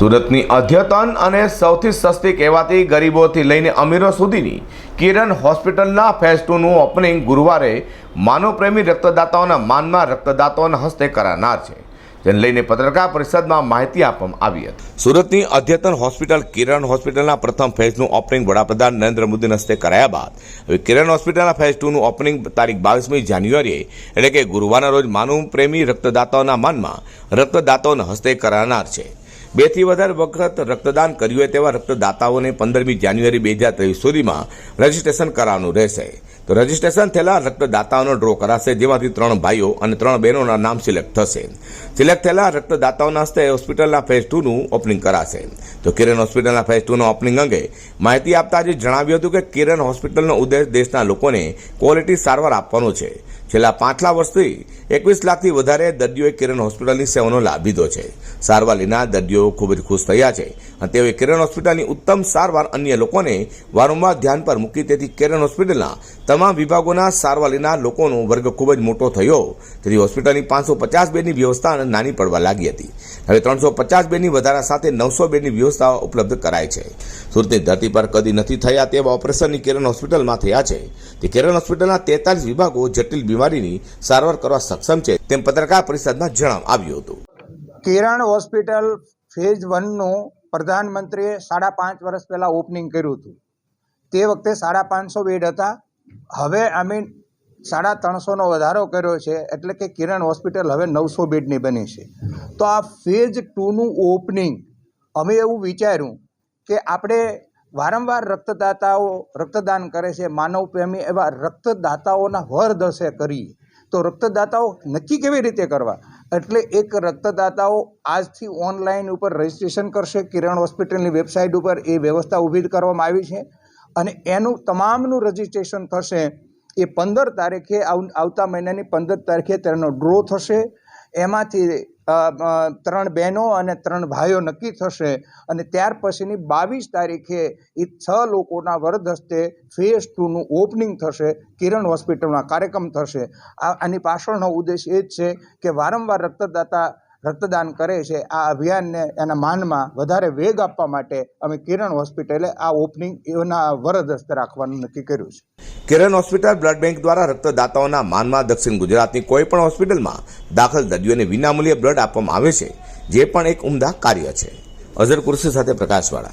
સુરતની અદ્યતન અને સૌથી સસ્તી કહેવાતી ગરીબોથી લઈને અમીરો સુધીની કિરણ હોસ્પિટલના ફેઝ ટુનું ઓપનિંગ ગુરુવારે માનવપ્રેમી રક્તદાતાઓના માનમાં રક્તદાતાઓના હસ્તે કરાનાર છે, જેને લઈને પત્રકાર પરિષદમાં માહિતી આપવામાં આવી હતી. સુરતની અદ્યતન હોસ્પિટલ કિરણ હોસ્પિટલના પ્રથમ ફેઝનું ઓપનિંગ વડાપ્રધાન નરેન્દ્ર મોદીના હસ્તે કરાયા બાદ, હવે કિરણ હોસ્પિટલના ફેઝ ટુનું ઓપનિંગ તારીખ બાવીસમી જાન્યુઆરીએ, એટલે કે ગુરુવારના રોજ માનવપ્રેમી રક્તદાતાઓના માનમાં રક્તદાતાઓના હસ્તે કરાનાર છે. બેથી વધારે વખત રક્તદાન કર્યું હોય તેવા રક્તદાતાઓને પંદરમી જાન્યુઆરી બે હજાર ત્રેવીસ સુધીમાં રજીસ્ટ્રેશન કરાવવાનું રહેશે. તો રજીસ્ટ્રેશન થયેલા રક્તદાતાઓનો ડ્રો કરાશે, જેમાંથી ત્રણ ભાઈઓ અને ત્રણ બહેનોના નામ સિલેક્ટ થશે. સિલેક્ટ થયેલા રક્તદાતાઓના હસ્તે હોસ્પિટલના ફેઝ ટુનું ઓપનિંગ કરાશે. તો કિરણ હોસ્પિટલના ફેઝ ટુના ઓપનિંગ અંગે માહિતી આપતા આજે જણાવ્યું હતું કે કિરણ હોસ્પિટલનો ઉદ્દેશ દેશના લોકોને ક્વોલિટી સારવાર આપવાનો છે. છેલ્લા પાંચલા વર્ષથી એકવીસ લાખથી વધારે દર્દીઓએ કિરણ હોસ્પિટલની સેવાનો લાભ લીધો છે. સારવાર લેનાર દર્દીઓ ખૂબ જ ખુશ થયા છે અને તેઓએ કિરણ હોસ્પિટલની ઉત્તમ સારવાર અન્ય લોકોને વારંવાર ધ્યાન પર મૂકી તેથી કિરણ હોસ્પિટલના તમામ વિભાગોના સારવાર લેનાર લોકોનો વર્ગ ખૂબ જ મોટો થયો. તેથી હોસ્પિટલની પાંચસો પચાસ બેડની વ્યવસ્થા નાની પડવા લાગી હતી. હવે ત્રણસો પચાસ બેડની વધારા સાથે નવસો બેડની વ્યવસ્થા ઉપલબ્ધ કરાય છે. સુરતની ધરતી પર કદી નથી થયા તેવા ઓપરેશનની કિરણ હોસ્પિટલમાં થયા છે. તે કિરણ હોસ્પિટલના તેતાલીસ વિભાગો જટિલ બીમારીની સારવાર કરવા સક્ષમ છે તેમ પત્રકાર પરિષદમાં જણાવ આવ્યું હતું. કિરણ હોસ્પિટલ ફેઝ વનનું પ્રધાનમંત્રીએ સાડા પાંચ વર્ષ પહેલાં ઓપનિંગ કર્યું હતું. તે વખતે સાડા પાંચસો બેડ હતા. હવે અમે સાડા ત્રણસોનો વધારો કર્યો છે એટલે કે કિરણ હોસ્પિટલ હવે નવસો બેડની બની છે. તો આ ફેઝ ટુનું ઓપનિંગ અમે એવું વિચાર્યું કે આપણે વારંવાર રક્તદાતાઓ રક્તદાન કરે છે માનવપ્રેમી એવા રક્તદાતાઓના વરદશે કરીએ તો રક્તદાતાઓ નક્કી કેવી રીતે કરવા? એટલે એક રક્તદાતાઓ આજથી ઓનલાઈન ઉપર રજીસ્ટ્રેશન કરશે, કિરણ હોસ્પિટલની વેબસાઇટ ઉપર એ વ્યવસ્થા ઊભી કરવામાં આવી છે અને એનું તમામનું રજીસ્ટ્રેશન થશે. એ પંદર તારીખે આવતા મહિનાની પંદર તારીખે તેનો ડ્રો થશે. એમાંથી ત્રણ બહેનો અને ત્રણ ભાઈઓ નક્કી થશે. અને ત્યાર પછીની બાવીસ તારીખે એ છ લોકોના વરદ હસ્તે ફેઝ ટુનું ઓપનિંગ થશે, કિરણ હોસ્પિટલમાં કાર્યક્રમ થશે. આ, આની પાછળનો ઉદ્દેશ એ જ છે કે વારંવાર રક્તદાતા રક્તદાન કરે છે. આ અભિયાનને એના માનમાં વધારે વેગ આપવા માટે અમે કિરણ હોસ્પિટલે આ ઓપનિંગ એના વરદ હસ્તે રાખવાનું નક્કી કર્યું છે. કિરણ હોસ્પિટલ બ્લડ બેંક દ્વારા રક્તદાતાઓના માનમાં દક્ષિણ ગુજરાતની કોઈ પણ હોસ્પિટલમાં દાખલ દર્દીઓને વિનામૂલ્યે બ્લડ આપવામાં આવે છે, જે પણ એક ઉમદા કાર્ય છે. અઝર કુર્સી સાથે પ્રકાશવાળા.